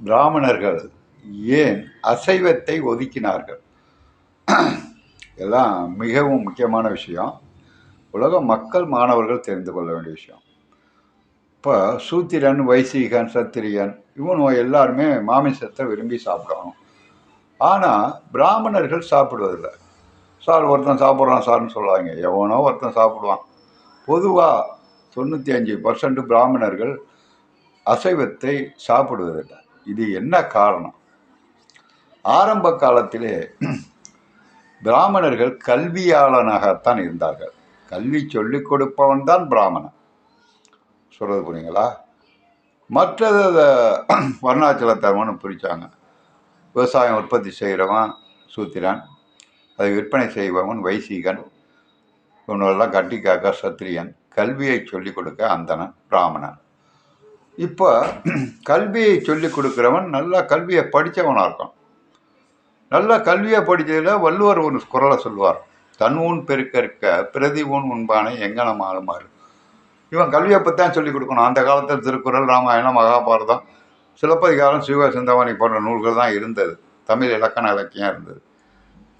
பிராமணர்கள் ஏன் அசைவத்தை ஒதுக்கினார்கள்? எல்லாம் மிகவும் முக்கியமான விஷயம். உலக மக்கள் மாணவர்கள் தெரிந்து கொள்ள வேண்டிய விஷயம். இப்போ சூத்திரன் வைசீகன் சத்திரியன் இவனும் எல்லாருமே மாமிசத்தை விரும்பி சாப்பிடணும் ஆனால் பிராமணர்கள் சாப்பிடுவதில்லை. சார் ஒருத்தன் சாப்பிட்றான் சார்னு சொல்லுவாங்க. எவனோ ஒருத்தன் சாப்பிடுவான். பொதுவாக தொண்ணூற்றி அஞ்சு பர்சன்ட் பிராமணர்கள் அசைவத்தை சாப்பிடுவதில்லை. இது என்ன காரணம்? ஆரம்ப காலத்திலே பிராமணர்கள் கல்வியாளனாகத்தான் இருந்தார்கள். கல்வி சொல்லிக் கொடுப்பவன் தான் பிராமணன். சொல்கிறது புரியுங்களா? மற்றது அதை வர்ணாச்சலத்தர்மன்னு பிரித்தாங்க விவசாயம் உற்பத்தி செய்கிறவன் சூத்திரன் அதை விற்பனை செய்பவன் வைசீகன் இவனெல்லாம் கட்டி காக்க சத்திரியன். கல்வியை சொல்லிக் கொடுக்க அந்தனன் பிராமணன். இப்போ கல்வியை சொல்லிக் கொடுக்குறவன் நல்லா கல்வியை படித்தவனாக இருக்கான். நல்லா கல்வியை படித்ததில் வள்ளுவர் ஒரு குரலை சொல்லுவார். தன் ஊன் பெருக்கற்க பிரதி ஊன் உண்பானை எங்கன மாறுமாறு. இவன் கல்வியை பற்றி தான் சொல்லிக் கொடுக்கணும். அந்த காலத்தில் திருக்குறள் ராமாயணம் மகாபாரதம் சிலப்பதிகாரம் சிவ சிந்தாமணி போன்ற நூல்கள் தான் இருந்தது. தமிழ் இலக்கண இலக்கியம் இருந்தது.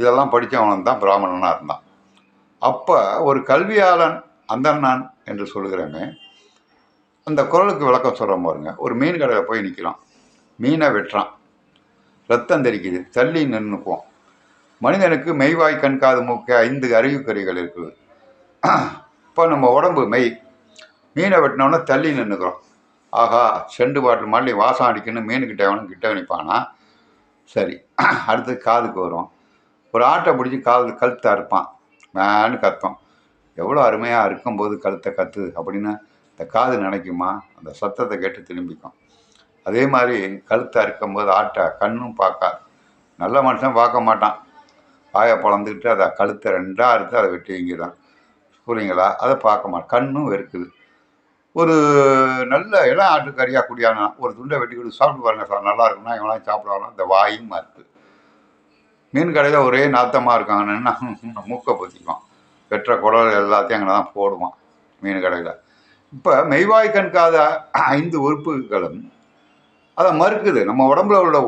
இதெல்லாம் படித்தவன் தான் பிராமணனாக இருந்தான். அப்போ ஒரு கல்வியாளன் அந்தன்னான் என்று சொல்கிறமே அந்த குரலுக்கு விளக்கம் சொல்கிறோம் பாருங்க. ஒரு மீன் கடையில் போய் நிற்கிறான் மீனை வெட்டுறான். ரத்தம் தெரிக்குது தள்ளி நின்றுக்குவோம் மனிதனுக்கு மெய்வாய் கண்காது மூக்க ஐந்து அறிவுக்கறிகள் இருக்குது. இப்போ நம்ம உடம்பு மெய். மீனை வெட்டினோடனே தள்ளி நின்றுக்கிறோம் ஆஹா செண்டு பாட்டில் மல்லி வாசம் அடிக்கணும் மீனுக்கிட்ட எவனும் கிட்ட நிற்பானா சரி அடுத்து காதுக்கு வரும் ஒரு ஆட்டை பிடிச்சி காது கழுத்தை அறுப்பான். மேன்னு கத்தும். எவ்வளோ அருமையாக இருக்கும்போது கழுத்தை கத்துது அப்படின்னு இந்த காது நினைக்குமா? அந்த சத்தத்தை கேட்டு திரும்பிக்கும். அதே மாதிரி கழுத்தை அறுக்கும்போது ஆட்டை கண்ணும் பார்க்காது நல்ல மனுஷன் பார்க்க மாட்டான். வாயை பழந்துக்கிட்டு அதை கழுத்தை ரெண்டாக அறுத்து அதை வெட்டி இங்கிதான் புரியுங்களா? அதை பார்க்க மாட்டான். கண்ணும் வெறுக்குது. ஒரு நல்ல இளம் ஆட்டுக்கறியாக குடியானா ஒரு துண்டை வெட்டி கொடுத்து சாப்பிட்டு பாருங்க சார் நல்லா இருக்குன்னா இவங்களாம் சாப்பிடுவாங்க இந்த வாயும் மறுத்து மீன் கடையில் ஒரே நாத்தமாக இருக்காங்கன்னா மூக்கை பற்றிக்குவான் வெட்டுற குடல் எல்லாத்தையும் அங்கே தான் போடுவான் மீன் கடையில். இப்போ மெய்வாய் கண்காத ஐந்து உறுப்புகளும் அதை மறுக்குது. நம்ம உடம்புல உள்ள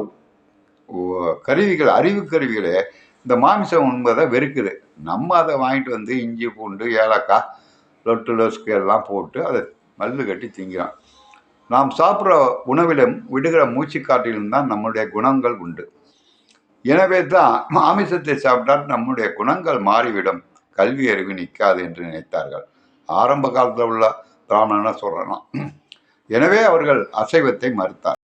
கருவிகள் அறிவு கருவிகளே இந்த மாமிசம் உண்பதை வெறுக்குது. நம்ம அதை வாங்கிட்டு வந்து இஞ்சி பூண்டு ஏலக்காய் லொட்டு லொஸ்கு எல்லாம் போட்டு அதை மல்லு கட்டி திங்கிறோம். நாம் சாப்பிட்ற உணவிலும் விடுகிற மூச்சுக்காற்றிலும் தான் நம்முடைய குணங்கள் உண்டு. எனவே தான் மாமிசத்தை சாப்பிட்டால் நம்முடைய குணங்கள் மாறிவிடும். கல்வி அறிவு நிற்காது என்று நினைத்தார்கள். ஆரம்ப காலத்தில் உள்ள பிராமணனை சொல்கிறோம் எனவே அவர்கள் அசைவத்தை மறுத்தார்.